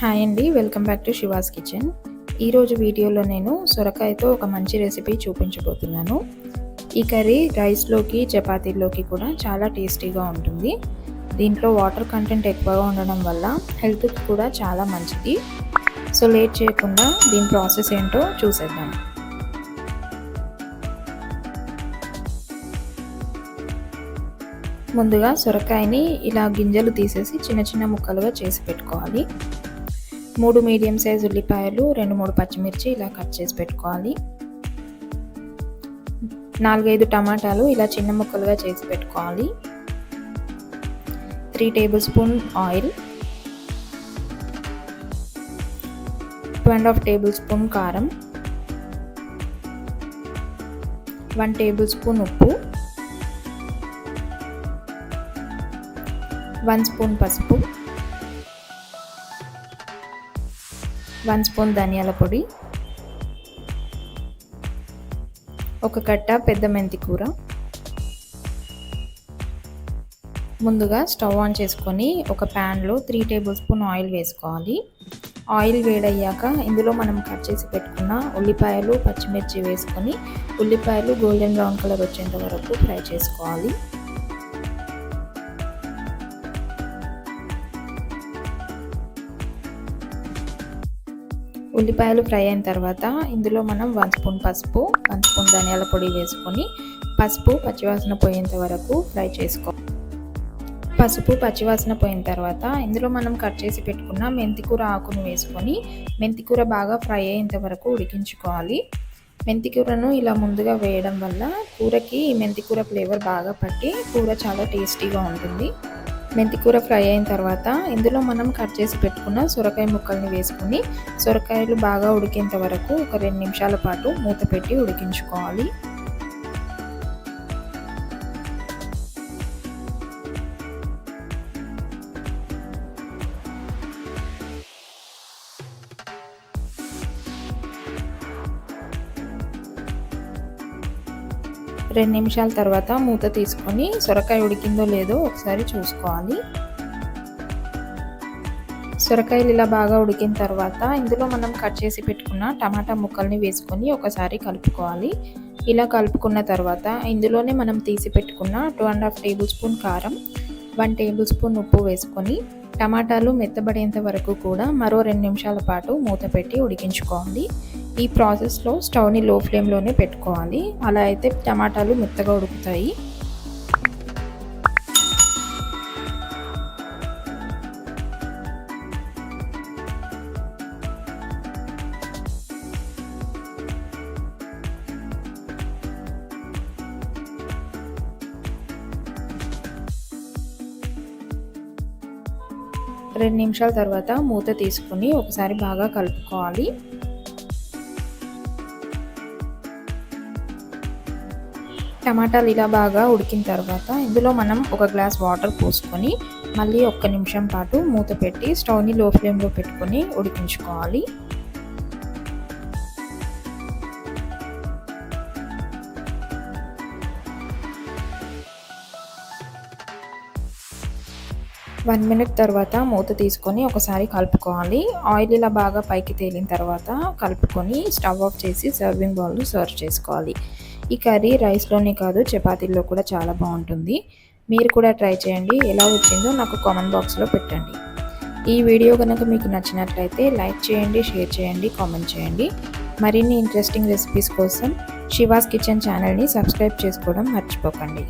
Hi అండి welcome back to Shiva's kitchen ఈరోజు వీడియోలో నేను సొరకాయతో ఒక మంచి రెసిపీ చూపించబోతున్నాను. ఈ కర్రీ రైస్లోకి చపాతీల్లోకి కూడా చాలా టేస్టీగా ఉంటుంది. దీంట్లో వాటర్ కంటెంట్ ఎక్కువగా ఉండడం వల్ల హెల్త్కి కూడా చాలా మంచిది. సో లేట్ చేయకుండా దీని ప్రాసెస్ ఏంటో చూసేద్దాం. ముందుగా సొరకాయని ఇలా గింజలు తీసేసి చిన్న చిన్న ముక్కలుగా చేసి పెట్టుకోవాలి. మూడు మీడియం సైజ్ ఉల్లిపాయలు రెండు మూడు పచ్చిమిర్చి ఇలా కట్ చేసి పెట్టుకోవాలి. నాలుగైదు టమాటాలు ఇలా చిన్న ముక్కలుగా చేసి పెట్టుకోవాలి. Three tablespoon oil. Two and half tablespoon కారం. వన్ టేబుల్ స్పూన్ ఉప్పు. వన్ స్పూన్ పసుపు. వన్ స్పూన్ ధనియాల పొడి ఒక కట్ట పెద్ద మెంతి కూర. ముందుగా స్టవ్ ఆన్ చేసుకొని ఒక ప్యాన్లో త్రీ టేబుల్ స్పూన్ ఆయిల్ వేసుకోవాలి. ఆయిల్ వేడయ్యాక ఇందులో మనం కట్ చేసి పెట్టుకున్న ఉల్లిపాయలు పచ్చిమిర్చి వేసుకొని ఉల్లిపాయలు గోల్డెన్ బ్రౌన్ కలర్ వచ్చేంత వరకు ఫ్రై చేసుకోవాలి. ఉల్లిపాయలు ఫ్రై అయిన తర్వాత ఇందులో మనం వన్ స్పూన్ పసుపు వన్ స్పూన్ ధనియాల పొడి వేసుకొని పసుపు పచ్చివాసన పోయేంత వరకు ఫ్రై చేసుకో. పసుపు పచ్చివాసన పోయిన తర్వాత ఇందులో మనం కట్ చేసి పెట్టుకున్న మెంతికూర ఆకును వేసుకొని మెంతికూర బాగా ఫ్రై అయ్యేంత వరకు ఉడికించుకోవాలి. మెంతికూరను ఇలా ముందుగా వేయడం వల్ల కూరకి మెంతికూర ఫ్లేవర్ బాగా పట్టి కూర చాలా టేస్టీగా ఉంటుంది. మెంతికూర ఫ్రై అయిన తర్వాత ఇందులో మనం కట్ చేసి పెట్టుకున్న సొరకాయ ముక్కల్ని వేసుకుని సొరకాయలు బాగా ఉడికేంత వరకు ఒక రెండు నిమిషాల పాటు మూత పెట్టి ఉడికించుకోవాలి. రెండు నిమిషాల తర్వాత మూత తీసుకొని సొరకాయ ఉడికిందో లేదో ఒకసారి చూసుకోవాలి. సొరకాయలు ఇలా బాగా ఉడికిన తర్వాత ఇందులో మనం కట్ చేసి పెట్టుకున్న టమాటా ముక్కల్ని వేసుకొని ఒకసారి కలుపుకోవాలి. ఇలా కలుపుకున్న తర్వాత ఇందులోనే మనం తీసి పెట్టుకున్న two and half tablespoon కారం వన్ టేబుల్ స్పూన్ ఉప్పు వేసుకొని టమాటాలు మెత్తబడేంత వరకు కూడా మరో రెండు నిమిషాల పాటు మూత పెట్టి ఉడికించుకోవాలి ఈ ప్రాసెస్లో స్టవ్ని లో ఫ్లేమ్లోనే పెట్టుకోవాలి. అలా అయితే టమాటాలు మెత్తగా ఉడుకుతాయి. రెండు నిమిషాల తర్వాత మూత తీసుకుని ఒకసారి బాగా కలుపుకోవాలి. టమాటాలు ఇలా బాగా ఉడికిన తర్వాత ఇందులో మనం ఒక గ్లాస్ వాటర్ పోసుకొని మళ్ళీ ఒక్క నిమిషం పాటు మూత పెట్టి స్టవ్ని లో ఫ్లేమ్లో పెట్టుకొని ఉడికించుకోవాలి. వన్ మినిట్ తర్వాత మూత తీసుకొని ఒకసారి కలుపుకోవాలి. ఆయిల్ ఇలా బాగా పైకి తేలిన తర్వాత కలుపుకొని స్టవ్ ఆఫ్ చేసి సర్వింగ్ బౌల్లో సర్వ్ చేసుకోవాలి. ఈ కర్రీ రైస్లోనే కాదు చపాతీల్లో కూడా చాలా బాగుంటుంది. మీరు కూడా ట్రై చేయండి. ఎలా వచ్చిందో నాకు కామెంట్ బాక్స్లో పెట్టండి. ఈ వీడియో కనుక మీకు నచ్చినట్లయితే లైక్ చేయండి షేర్ చేయండి కామెంట్ చేయండి. మరిన్ని ఇంట్రెస్టింగ్ రెసిపీస్ కోసం శివాస్ కిచెన్ ఛానల్ని సబ్స్క్రైబ్ చేసుకోవడం మర్చిపోకండి.